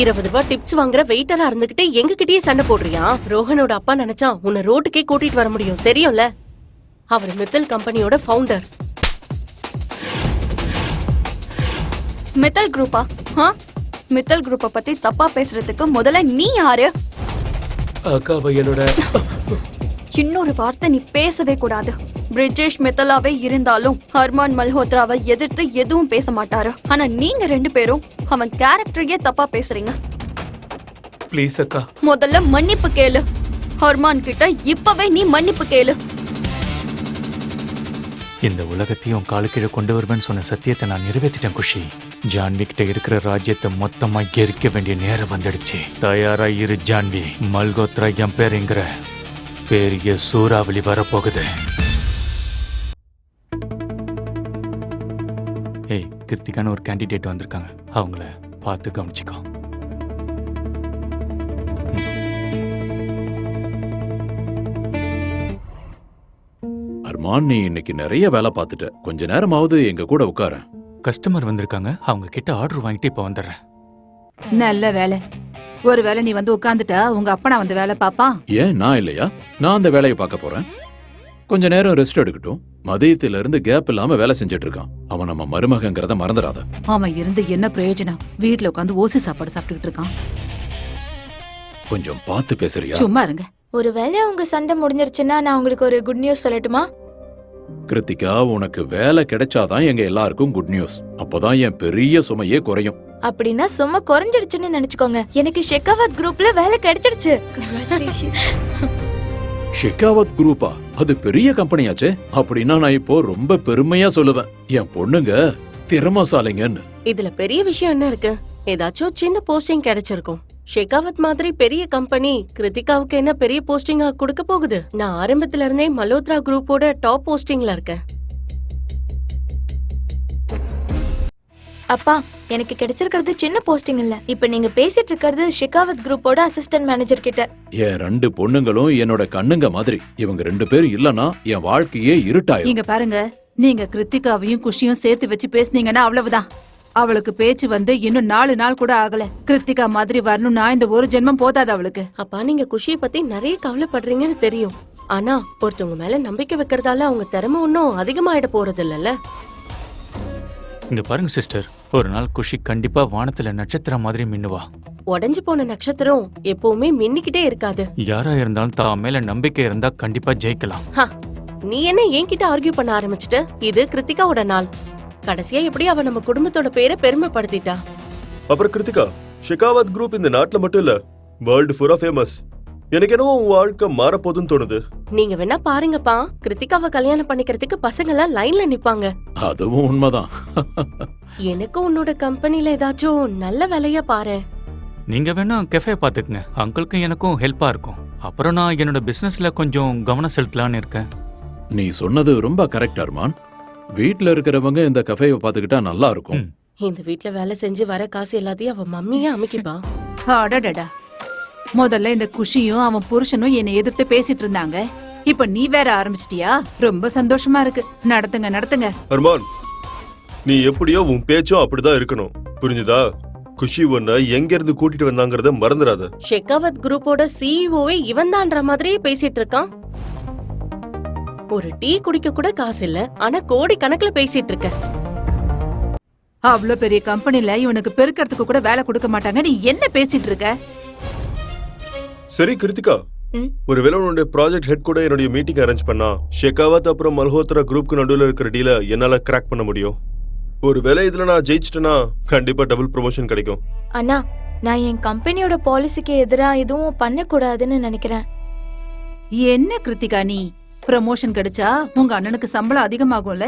இருபது ரூபாய் டிப்ஸ் வாங்குற வெயிட்டரா இருந்துகிட்டு எங்க கிட்டயே சண்டை போடுறியா? ரோஹனோட அப்பா நினைச்சா உன்னை ரோட்டுக்கே கூட்டிட்டு வர முடியும். தெரியும்ல? அவர் மித்தல் கம்பெனியோட ஃபவுண்டர் மித்தல் குரூப்பா மித்தல் குரூப்பை பத்தி தப்பா பேசுறதுக்கு முதல்ல நீ யாரு? அக்காவை என்னோட இன்னொரு வார்த்தை நீ பேசவே கூடாது. பிரிஜேஷ் மித்தலாவே இருந்தாலும் ஹர்மான் மல்ஹோத்ராவை எதிர்த்து எதுவும் பேச மாட்டாரு? ஆனா நீங்க ரெண்டு பேரும் அவன் கேரக்டரையே தப்பா பேசுறீங்க. ப்ளீஸ் அக்கா. முதல்ல மன்னிப்பு கேளு. ஹர்மான் கிட்ட இப்பவே நீ மன்னிப்பு கேளு. இந்த உலகத்தையும் காலு கீழே கொண்டு வருவேன்னு சொன்ன சத்தியத்தை நான் நிறைவேற்றிட்டேன் குஷி. ஜான்வி கிட்ட இருக்கிற ராஜ்யத்தை மொத்தமா எரிக்க வேண்டிய நேரம் வந்துடுச்சு. தயாரா இரு ஜான்வி. மல்கோத்ரா என் பேருங்கிற பெரிய சூறாவளி வரப்போகுது. ஏய் கிருத்திகான்னு ஒரு கேண்டிடேட் வந்திருக்காங்க. அவங்கள பார்த்து கவனிச்சுக்கோ. அர்மான் நீ இன்னைக்கு நிறைய வேலை பார்த்துட்ட. கொஞ்ச நேரமாவது எங்க கூட உட்கார. கஸ்டமர் வந்திருக்காங்க. அவங்க கிட்ட ஆர்டர் வாங்கிட்டு இப்போ வந்துடுறேன். நல்ல வேலை. ஒருவேளை நீ வந்து உட்கார்ந்துட்டா உங்க அப்பனா வந்து வேலை பாப்பான் ஏன் நான் இல்லையா? நான் அந்த வேலையை பார்க்க போறேன். கொஞ்ச நேரம் ரெஸ்ட் எடுக்கட்டும். மதியத்துல இருந்து கேப் இல்லாம வேலை செஞ்சுட்டு இருக்கான் அவன் நம்ம மருமகங்கிறத மறந்துடாத. அவன் இருந்து என்ன பிரயோஜனம்? வீட்ல உட்காந்து ஓசி சாப்பாடு சாப்பிட்டுக்கிட்டு இருக்கான். கொஞ்சம் பார்த்து பேசுறியா? சும்மா இருங்க. ஒருவேளை உங்க சண்டை முடிஞ்சிருச்சுன்னா நான் உங்களுக்கு ஒரு குட் நியூஸ் சொல்லட்டுமா? கிருத்திகா உனக்கு வேலை கிடைச்சாதான் எங்க எல்லாருக்கும் குட் நியூஸ் அப்பதான் என் பெரிய சுமையே குறையும். அப்படின்னா சும்மா குறைஞ்சிடுச்சுன்னு நினைச்சுக்கோங்க. எனக்கு ஷெகாவத் குரூப்ல வேலை கிடைச்சிடுச்சு ஷெகாவத் குரூப்பா அது பெரிய கம்பெனியாச்சே அப்படின்னா நான் இப்போ ரொம்ப பெருமையா சொல்லுவேன். என் பொண்ணுங்க திறமசாலிங்கன்னு. இதுல பெரிய விஷயம் என்ன இருக்கு? ஏதாச்சும் சின்ன போஸ்டிங் கிடைச்சிருக்கும். ஷெகாவத் மாதிரி பெரிய கம்பெனி கிருத்திகாவுக்கு என்ன பெரிய போஸ்டிங்கா கொடுக்க போகுது? நான் ஆரம்பத்துல இருந்தே மல்ஹோத்ரா குரூப்போட டாப் போஸ்டிங்ல இருக்கேன். அப்பா எனக்கு கிடைச்சிருக்கிறது சின்ன போஸ்டிங் இல்ல. இப்ப நீங்க பேசிட்டு இருக்கிறது ஷெகாவத் குரூப்போட அசிஸ்டன்ட் மேனேஜர் கிட்ட. என் ரெண்டு பொண்ணுங்களும் என்னோட கண்ணுங்க மாதிரி. இவங்க ரெண்டு பேரும் இல்லனா என் வாழ்க்கையே இருட்டாயிரும். இங்க பாருங்க நீங்க கிருத்திகாவையும் குஷியும் சேர்த்து வச்சு பேசுனீங்கன்னா அவ்வளவுதான். அவளுக்கு பேச்சு வந்து இன்னும் நாலு நாள் கூட ஆகல. கிருத்திகா மாதிரி வரணும்னா இந்த ஒரு ஜென்மம் போதாது அவளுக்கு. அப்பா நீங்க குஷியை பத்தி நிறைய கவலைப்படுறீங்கன்னு தெரியும். ஆனா ஒருத்தவங்க மேல நம்பிக்கை வைக்கிறதால அவங்க திறமை ஒன்னும் அதிகமாயிட போறது இல்லல்ல இங்க பாருங்க சிஸ்டர் ஒரு நாள் குஷி கண்டிப்பா வானத்துல நட்சத்திரம் மாதிரி மின்னுவா. உடைஞ்சு போன நட்சத்திரம் எப்பவுமே மின்னிக்கிட்டே இருக்காது. யாரா இருந்தாலும் தான் மேல நம்பிக்கை இருந்தா கண்டிப்பா ஜெயிக்கலாம். ஹா, நீ என்ன என்கிட்ட ஆர்கியூ பண்ண ஆரம்பிச்சிட்ட? இது கிருத்திகாவோட நாள். கடைசியா எப்படி அவ நம்ம குடும்பத்தோட பேரை பெருமைப்படுத்திட்டா? அப்புறம் கிருத்திகா ஷெகாவத் குரூப் இந்த நாட்டுல மட்டும் இல்ல வேர்ல்டு ஃபுல்லா ஃபேமஸ் எனக்கு என்னவோ உன் வாழ்க்கை மாறப்போகுதுன்னு தோணுது. நீங்க வேணா பாருங்கப்பா. கிருத்திகாவை கல்யாணம் பண்ணிக்கிறதுக்கு பசங்க எல்லாம் லைன்ல நிப்பாங்க. அதுவும் உண்மைதான். எனக்கு உன்னோட கம்பெனில ஏதாச்சும் நல்ல வேலையா பாரு நீங்க வேணா கெஃபே பாத்துக்குங்க அங்கிளுக்கும் எனக்கும் ஹெல்ப்பா இருக்கும். அப்புறம் நான் என்னோட பிசினஸ்ல கொஞ்சம் கவனம் செலுத்தலாம்னு இருக்கேன். நீ சொன்னது ரொம்ப கரெக்ட் அர்மான். வீட்ல இருக்கிறவங்க இந்த கஃபேவை பாத்துக்கிட்டா நல்லா இருக்கும். இந்த வீட்ல வேலை செஞ்சு வர காசு எல்லாத்தையும் அவ மம்மியே அமைக்கிப்பா. அடடடா. முதல்ல இந்த குஷியும் அவன் புருஷனும் என்னை எதிர்த்து பேசிட்டு இருந்தாங்க. இப்ப நீ வேற ஆரம்பிச்சிட்டியா? ரொம்ப சந்தோஷமா இருக்கு. நடத்துங்க நடத்துங்க. அர்மான் நீ எப்படியோ உன் பேச்சும் அப்படிதான் இருக்கணும். புரிஞ்சுதா? குஷி உன்னை எங்க இருந்து கூட்டிட்டு வந்தாங்கறத மறந்துடாத. ஷெகாவத் குரூப்போட சிஇஓவே இவன் தான்ற மாதிரியே பேசிட்டு இருக்கான். ஒரு டீ குடிக்க கூட காசு இல்ல. ஆனா கோடி கணக்குல பேசிட்டு இருக்க. அவ்ளோ பெரிய கம்பெனில இவனுக்கு பெருக்கிறதுக்கு கூட வேலை கொடுக்க மாட்டாங்க. நீ என்ன பேசிட்டு இருக்க? சரி கிருத்திகா. ம். ஒருவேளை உன்னுடைய ப்ராஜெக்ட் ஹெட் கூட என்னுடைய மீட்டிங் அரேஞ்ச் பண்ணா ஷெகாவத் அப்புறம் மல்ஹோத்ரா குரூப்க்கு நடுவுல இருக்கிற டீல என்னால கிராக் பண்ண முடியும். ஒருவேளை இதுல நான் ஜெயிச்சிட்டேன்னா கண்டிப்பா டபுள் ப்ரொமோஷன் கிடைக்கும். அண்ணா நான் என் கம்பெனியோட பாலிசிக்கு எதிரா எதுவும் பண்ணக்கூடாதுன்னு நினைக்கிறேன். என்ன கிருத்திகா நீ? ப்ரமோஷன் கிடைச்சா உங்க அண்ணனுக்கு சம்பளம் அதிகமாகும்ல?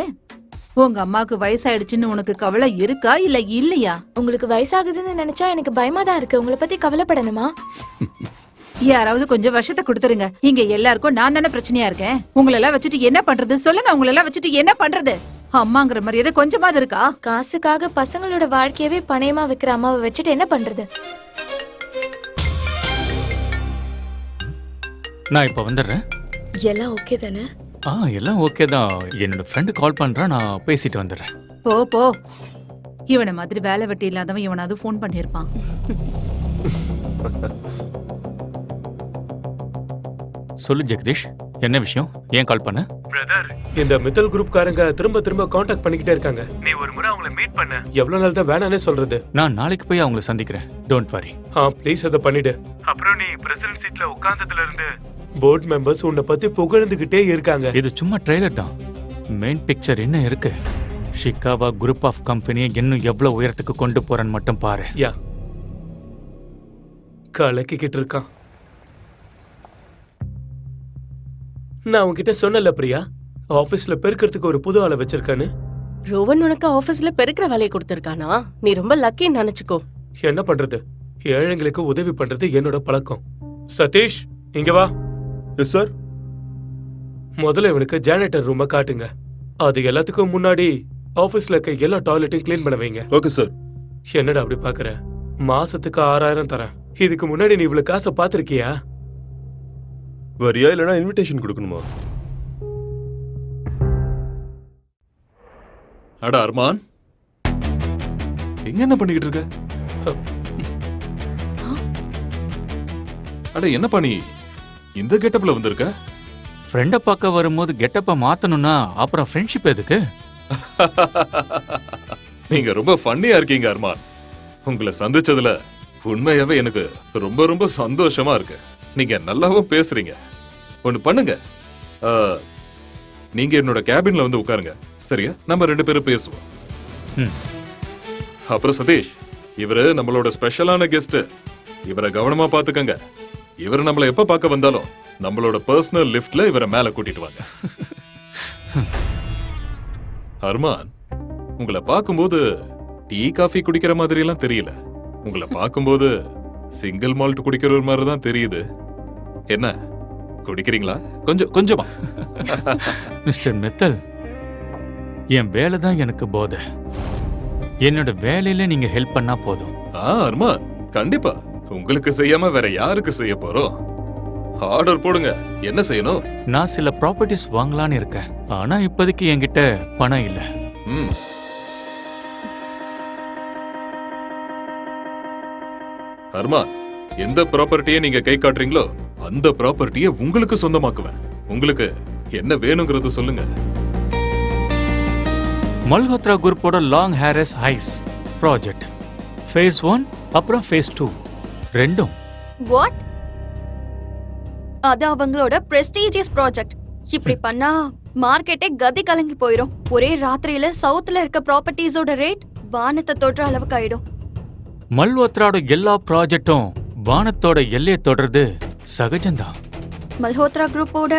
உங்க அம்மாக்கு வயசாயிடுச்சுன்னு உனக்கு கவலை இருக்கா இல்ல இல்லையா? உங்களுக்கு வயசாகுதுன்னு நினைச்சா எனக்கு பயமா தான் இருக்கு. உங்களை பத்தி கவலைப்படணுமா? யாராவது கொஞ்சம் வருஷத்தை கொடுத்துருங்க. இங்க எல்லாருக்கும் நான் தானே பிரச்சனையா இருக்கேன். உங்களை எல்லாம் வச்சுட்டு என்ன பண்றது? சொல்லுங்க உங்களை எல்லாம் வச்சுட்டு என்ன பண்றது? அம்மாங்கிற மரியாதை கொஞ்சமாவது இருக்கா? காசுக்காக பசங்களோட வாழ்க்கையவே பணயமா வைக்கிற அம்மாவை வச்சுட்டு என்ன பண்றது? நான் இப்ப வந்துடுறேன். எல்லாம் ஓகே தானே? ஆ எல்லாம் ஓகே தான். என்னோட ஃப்ரெண்டு கால் பண்றா நான் பேசிட்டு வந்துடுறேன். போ போ. இவனை மாதிரி வேலை வெட்டி இல்லாதவன் இவனாவது ஃபோன் பண்ணிருப்பான் சொல்லு ஜெகதீஷ். என்ன விஷயம்? ஏன் கால் பண்ண? பிரதர் இந்த மித்தல் குரூப்காரங்க திரும்ப திரும்ப காண்டாக்ட் பண்ணிக்கிட்டே இருக்காங்க. நீ ஒரு முறை அவங்கள மீட் பண்ண. எவ்வளவு நாள் தான் வேணானே சொல்றது. நான் நாளைக்கு போய் அவங்கள சந்திக்கிறேன். டோன்ட் வரி ஆ ப்ளீஸ் அதை பண்ணிடு. அப்புறம் நீ பிரசிடன்ட் சீட்ல உட்கார்ந்ததுல இருந்து போர்ட் மெம்பர்ஸ் உன்னை பத்தி புகழ்ந்துகிட்டே இருக்காங்க. இது சும்மா ட்ரெய்லர் தான். மெயின் பிக்சர் என்ன இருக்கு? ஷிகாவா குரூப் ஆஃப் கம்பெனியை இன்னும் எவ்வளவு உயரத்துக்கு கொண்டு போறேன்னு மட்டும் பாரு. யா. கலக்கிக்கிட்டு இருக்கான். நான் உன்கிட்ட சொன்னல பிரியா. ஆபீஸ்ல பெருக்கிறதுக்கு ஒரு புது ஆளை வச்சிருக்கான்னு. ரோவன் உனக்கு ஆபீஸ்ல பெருக்கிற வேலையை கொடுத்திருக்கானா? நீ ரொம்ப லக்கின்னு நினைச்சுக்கோ. என்ன பண்றது? ஏழைங்களுக்கு உதவி பண்றது என்னோட பழக்கம். சதீஷ் இங்க வா. Yes sir. முதல்ல இவனுக்கு ஜானேட்டர் ரூமை காட்டுங்க. அது எல்லாத்துக்கும் முன்னாடி ஆபீஸ்ல இருக்க எல்லா டாய்லெட்டையும் க்ளீன் பண்ண வைங்க. Okay sir. என்னடா அப்படி பாக்குற? மாசத்துக்கு ஆறாயிரம் தரேன். இதுக்கு முன்னாடி நீ இவ்வளவு காசை பாத்திருக்கியா வரியா இல்லைன்னா இன்விடேஷன் கொடுக்கணுமா? அட அர்மான். எங்க என்ன பண்ணிக்கிட்டு இருக்க? அட என்னப்பா நீ இந்த கெட்டப்ல வந்திருக்க? ஃப்ரெண்டை பார்க்க வரும்போது கெட்டப்பை மாத்தணும்னா அப்புறம் ஃப்ரெண்ட்ஷிப் எதுக்கு? நீங்க ரொம்ப ஃபன்னியா இருக்கீங்க அர்மான். உங்களை சந்திச்சதுல உண்மையாவே எனக்கு ரொம்ப ரொம்ப சந்தோஷமா இருக்கு. நீங்க நல்லாவும் பேசுறீங்க. ஒன்னு பண்ணுங்க. ஆ, நீங்க என்னோட கேபின்ல வந்து உட்காருங்க. சரியா? நம்ம ரெண்டு பேரும் பேசுவோம். அப்புறம் சதீஷ் இவரு நம்மளோட ஸ்பெஷலான கெஸ்ட் இவரை கவனமா பாத்துக்கங்க இவர் நம்மள எப்ப பார்க்க வந்தாலும் நம்மளோட பர்சனல் லிஃப்ட்ல இவரை மேல கூட்டிட்டு வாங்க. அர்மான் உங்களை பார்க்கும்போது டீ காஃபி குடிக்கிற மாதிரி எல்லாம் தெரியல. உங்களை பார்க்கும்போது சிங்கிள் மால்ட் குடிக்கிற ஒரு மாதிரி தான் தெரியுது. என்ன? குடிக்கிறீங்களா கொஞ்சம் கொஞ்சமா. மிஸ்டர் மித்தல் என் வேலை தான் எனக்கு போதை. என்னோட வேலையில நீங்க ஹெல்ப் பண்ணா போதும். ஆ அர்மான் கண்டிப்பா. உங்களுக்கு செய்யாம வேற யாருக்கு செய்ய போறோம் ஆர்டர் போடுங்க. என்ன செய்யணும்? நான் சில ப்ராப்பர்ட்டிஸ் வாங்கலான்னு இருக்கேன். ஆனா இப்போதைக்கு என்கிட்ட பணம் இல்ல. ம். அர்மான் எந்த ப்ராப்பர்ட்டியை நீங்க கை காட்டுறீங்களோ அந்த ப்ராப்பர்ட்டியை உங்களுக்கு சொந்தமாக்குவேன். உங்களுக்கு என்ன வேணுங்கிறது சொல்லுங்க. மல்ஹோத்ரா குரூப்போட long ஹேரஸ் highs project. Phase one அப்புறம் ஃபேஸ் டூ ரெண்டும். வாட் அது அவங்களோட பிரஸ்டீஜியஸ் ப்ராஜெக்ட் இப்படி பண்ணா மார்க்கெட்டே கதி கலங்கி போயிடும் ஒரே ராத்திரியில சவுத்ல இருக்க ப்ராப்பர்ட்டிஸோட ரேட் வானத்தை தொடுற அளவுக்கு ஆயிடும். மல்ஹோத்ராவோட எல்லா ப்ராஜெக்டும் வானத்தோட எல்லையை தொடர்றது சகஜம்தான். மல்ஹோத்ரா குரூப்போட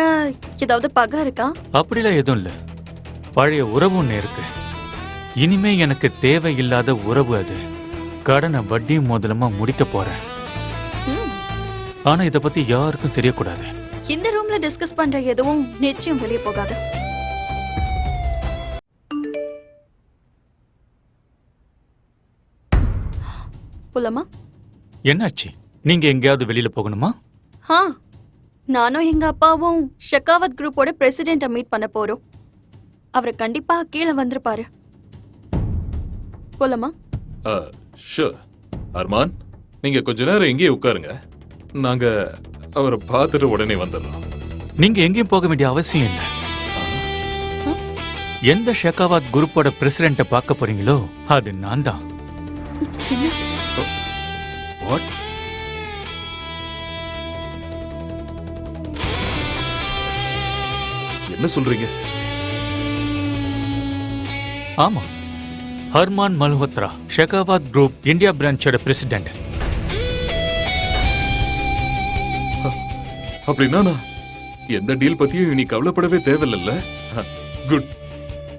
ஏதாவது பகை இருக்கா? அப்படிலாம் எதுவும் இல்ல. பழைய உறவு ஒண்ணு இருக்கு. இனிமே எனக்கு தேவையில்லாத உறவு அது. கடனை வட்டி முதலமா முடிக்க போறேன். ஆனா இத பத்தி யாருக்கும் தெரியக்கூடாது. இந்த ரூம்ல டிஸ்கஸ் பண்ற எதுவும் நிச்சயம் வெளியே போகாது. புலமா என்னாச்சு? நீங்க எங்கேயாவது வெளியில போகணுமா? ஹா நானும் எங்க அப்பாவும் ஷெகாவத் குரூப்போட பிரசிடென்ட்டை மீட் பண்ண போறோம். அவர் கண்டிப்பா கீழே வந்திருப்பாரு. போலாமா? ஷூர் அர்மான் நீங்க கொஞ்ச நேரம் இங்கேயே உட்காருங்க. நாங்க அவரை பார்த்துட்டு உடனே வந்துடுறோம் நீங்க எங்கேயும் போக வேண்டிய அவசியம் இல்ல. எந்த ஷெகாவாத் குரூப்போட பிரசிடென்ட்ட பார்க்க போறீங்களோ அது நான் தான் என்ன சொல்றீங்க? ஆமா. ஹர்மான் மல்ஹோத்ரா ஷெகாவாத் குரூப் இந்தியா பிரான்ச்சோட பிரசிடென்ட் அப்படின்னா நான்? எந்த டீல் பத்தியும் இனி கவலைப்படவே தேவையில்லைல்ல. குட்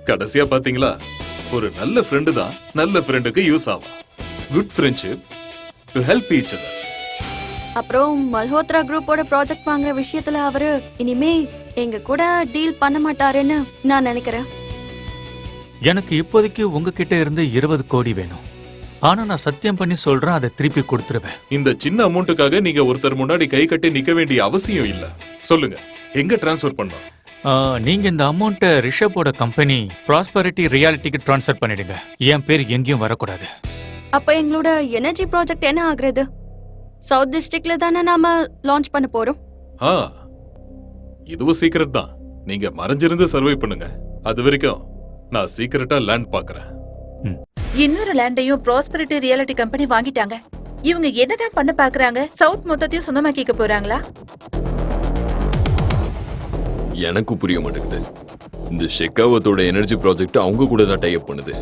கடைசியா பாத்தீங்களா? ஒரு நல்ல ஃப்ரெண்டு தான் நல்ல ஃப்ரெண்டுக்கு யூஸ் ஆகும் good friendship to help each other அப்புறம் மல்ஹோத்ரா குரூப்போட ப்ராஜெக்ட் வாங்குற விஷயத்துல அவரு இனிமே எங்க கூட டீல் பண்ண மாட்டாருன்னு நான் நினைக்கிறேன். எனக்கு இப்போதைக்கு உங்ககிட்ட இருந்து இருபது கோடி வேணும். ஆனா நான் சத்தியம் பண்ணி சொல்றேன் அதை திருப்பி கொடுத்துருவேன். இந்த சின்ன அமௌண்ட்டுக்காக நீங்க ஒருத்தர் முன்னாடி கை கட்டி நிக்க வேண்டிய அவசியம் இல்ல. சொல்லுங்க எங்க டிரான்ஸ்ஃபர் பண்ணோம் ஆ, நீங்க இந்த அமௌண்ட்டை ரிஷப்போட கம்பெனி ப்ராஸ்பரிட்டி ரியாலிட்டிக்கு ட்ரான்ஸ்ஃபர் பண்ணிடுங்க. என் பேர் எங்கேயும் வரக்கூடாது. அப்ப எங்களோட எனர்ஜி ப்ராஜெக்ட் என்ன ஆகுறது? சவுத் டிஸ்ட்ரிக்ட்ல தானே நாம லான்ச் பண்ண போறோம். ஆ இதுவும் சீக்கிரட் தான். நீங்க மறைஞ்சிருந்து சர்வை பண்ணுங்க. அது வரைக்கும் நான் சீக்கிரட்டா லேண்ட் பாக்குறேன் இன்னொரு லேண்டையும் ப்ராஸ்பரிட்டி ரியாலிட்டி கம்பெனி வாங்கிட்டாங்க. இவங்க என்னதான் பண்ண பாக்குறாங்க சவுத் மொத்தத்தையும் சொந்தமாக்கிக்க போறாங்களா? எனக்கு புரிய மாட்டேங்குது. இந்த ஷெக்காவத்தோட எனர்ஜி ப்ராஜெக்ட் அவங்க கூட தான் டைப் பண்ணுது.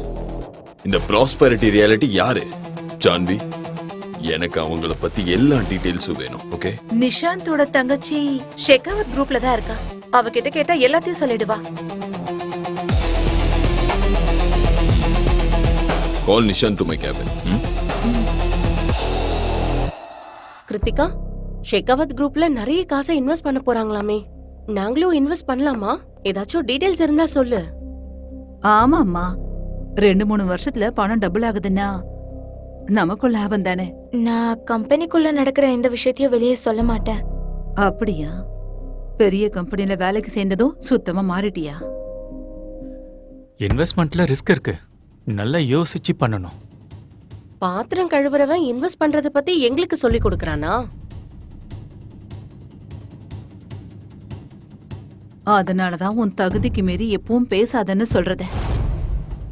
இந்த ப்ராஸ்பரிட்டி ரியாலிட்டி யாரு? ஜான்வி எனக்கு அவங்கள பத்தி எல்லா டீடைல்ஸும் வேணும் ஓகே நிஷாந்தோட தங்கச்சி ஷெகாவத் குரூப்ல தான் இருக்கா? அவகிட்ட கேட்டா எல்லாத்தையும் சொல்லிடுவா. Call Nishan to my cabin Kritika Shekhawat குரூப்ல நிறைய காசை இன்வெஸ்ட் பண்ண போறாங்களாமே. நாங்களும் இன்வெஸ்ட் பண்ணலாமா? ஏதாச்சும் டீடைல்ஸ் இருந்தா சொல்லு. ஆமாம்மா. ரெண்டு மூணு வருஷத்துல பணம் டபுள் ஆகுதுன்னா நமக்கும் லாபம் தானே? நான் கம்பெனிக்குள்ள நடக்கிற எந்த விஷயத்தையும் வெளியே சொல்ல மாட்டேன். அப்படியா? பெரிய கம்பெனில வேலைக்கு சேர்ந்ததும் சுத்தமா மாறிட்டியா? இன்வெஸ்ட்மெண்ட்ல ரிஸ்க் இருக்கு. நல்லா யோசிச்சு பண்ணணும். பாத்திரம் கழுவுறவன் இன்வெஸ்ட் பண்றத பத்தி எங்களுக்கு சொல்லி கொடுக்கறானா? அதனாலதான் உன் தகுதிக்கு மீறி எப்பவும் பேசாதன்னு சொல்றது.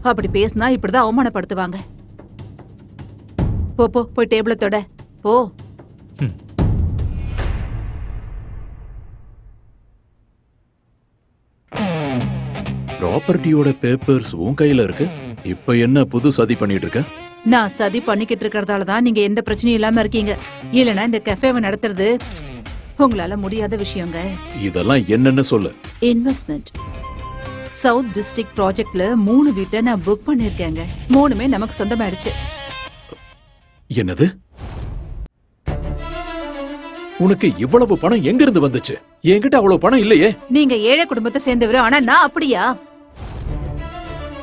அப்படி பேசினா இப்படிதான் அவமானப்படுத்துவாங்க. போ போ போய் டேபிள தொட. போ. ப்ராப்பர்ட்டியோட பேப்பர்ஸ் உன் கையில இருக்கு. இப்ப என்ன புது சதி பண்ணிட்டு இருக்க? நான் சதி பண்ணிக்கிட்டு இருக்கறதால தான் நீங்க எந்த பிரச்சனையும் இல்லாம இருக்கீங்க. இல்லனா இந்த கஃபேவை நடத்துறது உங்களால முடியாத விஷயங்க. இதெல்லாம் என்னன்னு சொல்லு. இன்வெஸ்ட்மெண்ட் சவுத் டிஸ்ட்ரிக்ட் ப்ராஜெக்ட்ல மூணு வீட்டை நான் புக் பண்ணிருக்கேங்க. மூணுமே நமக்கு சொந்தமாயிடுச்சு. என்னது? உனக்கு இவ்வளவு பணம் எங்க இருந்து வந்துச்சு? என்கிட்ட அவ்வளவு பணம் இல்லையே. நீங்க ஏழை குடும்பத்தை சேர்ந்தவர் ஆனா நான் அப்படியா?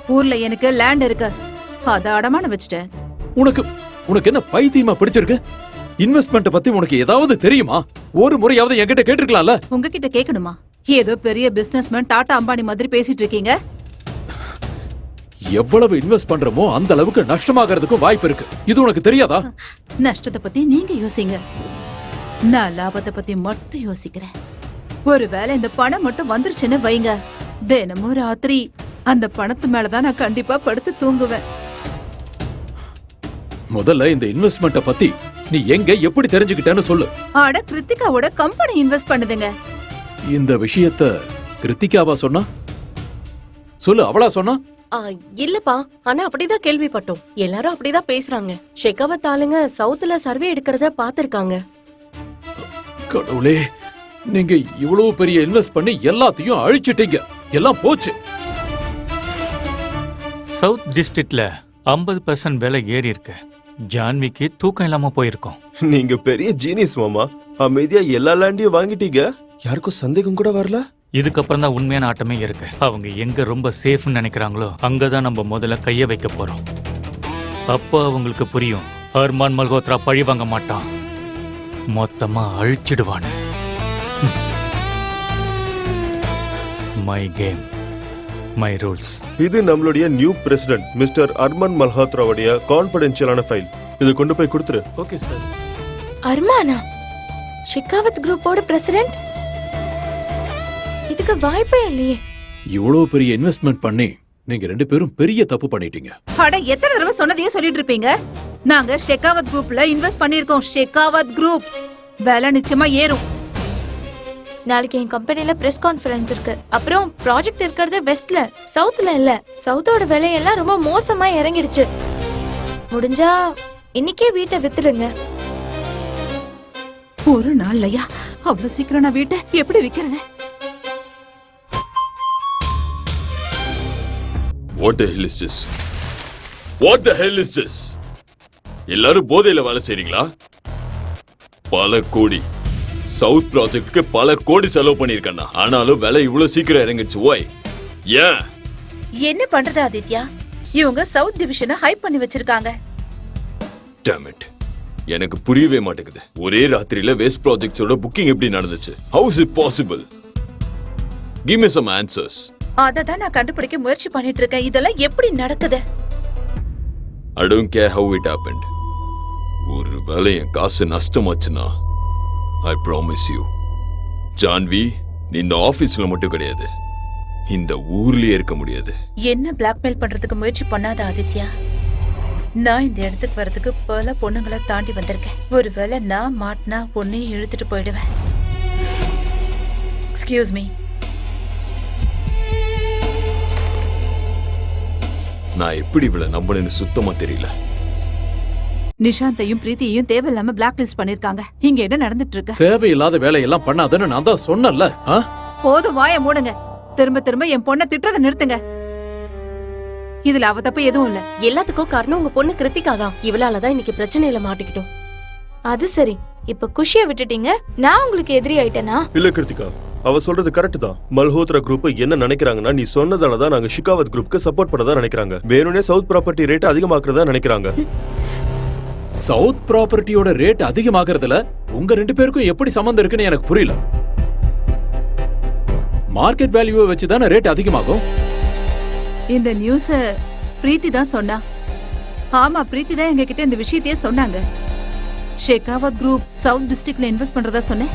ஊர்ல எனக்கு லேண்ட் இருக்கு. அத அடமான வச்சுட்டேன் உனக்கு உனக்கு என்ன பைத்தியமா பிடிச்சிருக்கு? இன்வெஸ்ட்மெண்ட் பத்தி உனக்கு ஏதாவது தெரியுமா? ஒரு முறையாவது என்கிட்ட கேட்டிருக்கலாம்ல. உங்ககிட்ட கேட்கணுமா ஏதோ பெரிய பிசினஸ்மேன் டாடா அம்பானி மாதிரி பேசிட்டு இருக்கீங்க. எவ்வளவு இன்வெஸ்ட் பண்றோமோ அந்த அளவுக்கு நஷ்டமாகறதுக்கும் வாய்ப்பு இருக்கு. இது உனக்கு தெரியாதா? நஷ்டத்தை பத்தி நீங்க யோசிங்க. நான் லாபத்தை பத்தி மட்டும் யோசிக்கிறேன். ஒருவேளை இந்த பணம் மட்டும் வந்துருச்சுன்னு வைங்க. தினமும் ராத்திரி அந்த பணத்து மேலதான் நான் கண்டிப்பா படுத்து தூங்குவேன். முதல்ல இந்த இன்வெஸ்ட்மெண்ட்ட பத்தி நீ எங்க எப்படி தெரிஞ்சுக்கிட்டேன்னு சொல்லு. ஆட கிருத்திகாவோட கம்பெனி இன்வெஸ்ட் பண்ணுதுங்க. இந்த விஷயத்த கிருத்திகாவா சொன்னா? சொல்லு அவளா சொன்னா? இல்லப்பா. ஆனா அப்படிதான் கேள்விப்பட்டோம். எல்லாரும் அப்படிதான் பேசுறாங்க. ஷெகாவத் ஆளுங்க சவுத்துல சர்வே எடுக்கிறத பாத்திருக்காங்க கடவுளே நீங்க இவ்வளவு பெரிய இன்வெஸ்ட் பண்ணி எல்லாத்தையும் அழிச்சிட்டீங்க. எல்லாம் போச்சு. சவுத் டிஸ்ட்ரிக்ட்ல ஐம்பது பர்சன்ட் விலை ஏறி இருக்கு. ஜான்விக்கு தூக்கம் இல்லாம போயிருக்கோம். நீங்க பெரிய ஜீனியஸ் மாமா. அமைதியா எல்லா லேண்டையும் வாங்கிட்டீங்க. யாருக்கும் சந்தேகம் கூட வரல? இதுக்கப்புறம் தான் உண்மையான ஆட்டமே இருக்கு. அவங்க எங்க ரொம்ப சேஃப்னு நினைக்கிறாங்களோ அங்கதான் நம்ம முதல்ல கைய வைக்க போறோம். அப்போ அவங்களுக்கு புரியும். ஹர்மான் மல்ஹோத்ரா பழி வாங்க மாட்டான். மொத்தமா அழிச்சிடுவான்னு மை கேம் மை ரூல்ஸ் இது நம்மளுடைய நியூ பிரசிடென்ட் மிஸ்டர் அர்மன் மல்ஹோத்ராவுடைய கான்ஃபிடென்ஷியலான ஃபைல் இதை கொண்டு போய் கொடுத்துரு. Okay sir அர்மானா? ஷெகாவத் குரூப்போட பிரசிடென்ட் இதுக்கு வாய்ப்பே இல்லையே. இவ்வளவு பெரிய இன்வெஸ்ட்மெண்ட் பண்ணி நீங்க ரெண்டு பேரும் பெரிய தப்பு பண்ணிட்டீங்க. அட எத்தனை தடவை சொன்னதையே சொல்லிட்டு இருப்பீங்க? நாங்க ஷெகாவத் குரூப்ல இன்வெஸ்ட் பண்ணிருக்கோம் ஷெகாவத் குரூப் விலை நிச்சயமா ஏறும். நாளைக்கு என் கம்பெனில பிரஸ் கான்ஃபரன்ஸ் இருக்கு. அப்புறம் ப்ராஜெக்ட் இருக்கிறது வெஸ்ட்ல சவுத்ல இல்ல. சவுத்தோட விலையெல்லாம் ரொம்ப மோசமா இறங்கிடுச்சு. முடிஞ்சா இன்னைக்கே வீட்டை வித்துடுங்க. ஒரு நாள்லயா? அவ்வளவு சீக்கிரம் நான் வீட்டை எப்படி விக்கிறது? What the hell is this what the hell is this எல்லாரும் போதையில வேலை செய்றீங்களா? பல கோடி. சவுத் ப்ராஜெக்ட்க்கு பல கோடி செலவு பண்ணிருக்கேன்னா ஆனாலும் விலை இவ்வளவு சீக்கிரம் இறங்கிடுச்சு. ஓய் ஏன்? என்ன பண்றது ஆதித்யா? இவங்க சவுத் டிவிஷனை ஹைப் பண்ணி வச்சிருக்காங்க. It. எனக்கு புரியவே மாட்டேங்குது. ஒரே ராத்திரியில வேஸ்ட் ப்ராஜெக்ட்ஸோட புக்கிங் எப்படி நடந்துச்சு? How's it possible give me some answers அதை தான் நான் கண்டுபிடிக்க முயற்சி பண்ணிட்டு இருக்கேன் இதெல்லாம் எப்படி நடக்குது? I don't care how it happened ஒரு வேளை என் காசு நஷ்டமாச்சுன்னா ஐ ப்ராமிஸ் யூ ஜான்வி நீ இந்த ஆபீஸ்ல மட்டும் கிடையாது. இந்த ஊர்லயே இருக்க முடியாது. என்ன பிளாக்மெயில் பண்றதுக்கு முயற்சி பண்ணாத ஆதித்யா? நான் இந்த இடத்துக்கு வரதுக்கு பல பொண்ணுங்களை தாண்டி வந்திருக்கேன். ஒருவேளை நான் மாட்டினா உன்னையும் இழுத்துட்டு போயிடுவேன். எக்ஸ்கியூஸ் மீ நான் எப்படி இவளை நம்பினேன்னு சுத்தமா தெரியல. நிஷாந்தையும் பிரீத்தியையும் தேவையில்லாம பிளாக் லிஸ்ட் பண்ணிருக்காங்க. இங்க என்ன நடந்துட்டு இருக்கு தேவையில்லாத வேலையெல்லாம் பண்ணாதன்னு நான் தான் சொன்னேன்ல. ஆ? போதும் வாய மூடுங்க. திரும்ப திரும்ப என் பொண்ணை திட்டுறதை நிறுத்துங்க. இதுல அவ தப்பு எதுவும் இல்ல. எல்லாத்துக்கும் காரணம் உங்க பொண்ணு கிருத்திகா தான் இவளாலதான் இன்னைக்கு பிரச்சனையில மாட்டிக்கிட்டோம். அது சரி. இப்ப குஷிய விட்டுட்டீங்க. நான் உங்களுக்கு எதிரி ஆயிட்டேனா? இல்ல கிருத்திகா. அவ சொல்றது கரெக்ட் தான். மல்ஹோத்ரா குரூப் என்ன நினைக்கிறாங்கன்னா நீ சொன்னதால தான் நாங்க ஷிகாவத் குரூப்க்கு சப்போர்ட் பண்ணதா நினைக்கிறாங்க. வேணும்னே சவுத் ப்ராப்பர்ட்டி ரேட் அதிகமாக்குறதா நினைக்கிறாங்க. சவுத் ப்ராப்பர்ட்டியோட ரேட் அதிகமாகறதுல உங்க ரெண்டு பேருக்கும் எப்படி சம்மந்தம் இருக்குன்னு எனக்கு புரியல. மார்க்கெட் வேல்யூவை வச்சு தானே ரேட் அதிகமாகும்? இந்த நியூஸ பிரீத்தி தான் சொன்னா. ஆமா பிரீத்தி தான் எங்க கிட்ட இந்த விஷயத்தையே சொன்னாங்க. ஷெகாவத் குரூப் சவுத் டிஸ்ட்ரிக்ட்ல இன்வெஸ்ட் பண்றதா சொன்னேன்.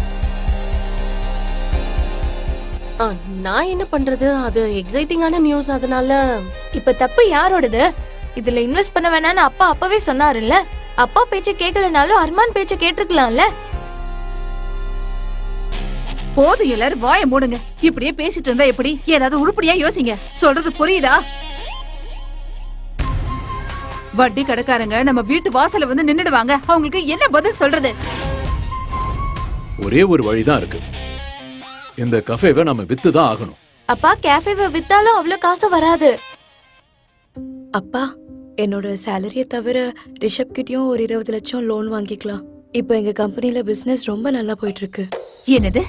நான் என்ன பண்றது? அது எக்ஸைட்டிங்கான நியூஸ் அதனால இப்ப தப்பு யாரோடது? இதுல இன்வெஸ்ட் பண்ண வேணாம்னு அப்பா அப்பவே சொன்னாருல்ல? அப்பா பேச்ச கேட்கலனாலும் அர்மான் பேச்ச கேட்டிருக்கலாம்ல? போதும் எல்லாரும் வாய மூடுங்க. இப்படியே பேசிட்டு இருந்தா எப்படி? ஏதாவது உருப்படியா யோசிங்க. சொல்றது புரியுதா? வட்டி கடைக்காரங்க நம்ம வீட்டு வாசல்ல வந்து நின்னுடுவாங்க. அவங்களுக்கு என்ன பதில் சொல்றது? ஒரே ஒரு வழிதான் இருக்கு. இந்த கஃபேவை நம்ம வித்து தான் ஆகணும். அப்பா கேஃபேவை வித்தாலும் அவ்வளவு காசு வராது. அப்பா என்னோட சேலரியை தவிர ரிஷப் கிட்டயும் ஒரு இருபது லட்சம் லோன் வாங்கிக்கலாம். இப்போ எங்க கம்பெனில பிசினஸ் ரொம்ப நல்லா போயிட்டு இருக்கு என்னது?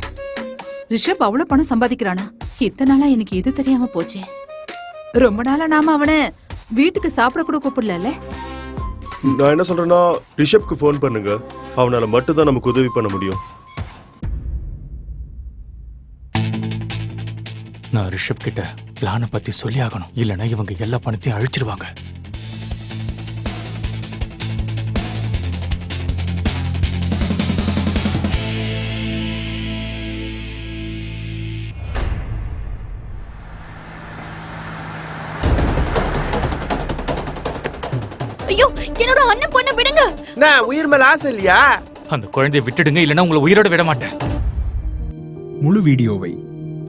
ரிஷப் அவ்வளவு பணம் சம்பாதிக்கிறானா? இத்தனை நாளா எனக்கு இது தெரியாம போச்சே. ரொம்ப நாளா நாம அவனை வீட்டுக்கு சாப்பிட கூட கூப்பிடல நான் என்ன சொல்றேன்னா ரிஷப்க்கு ஃபோன் பண்ணுங்க. அவனால மட்டும் தான் நமக்கு உதவி பண்ண முடியும். நான் ரிஷப் கிட்ட பிளானை பத்தி சொல்லி ஆகணும் இல்லைன்னா இவங்க எல்லா பணத்தையும் அழிச்சிருவாங்க. ஐயோ என்னோட அண்ணன் பொண்ணை விடுங்க. நான் உயிர் மேல ஆசை இல்லையா? அந்த குழந்தையை விட்டுடுங்க இல்லைன்னா உங்களை உயிரோட விட மாட்டேன். முழு வீடியோவை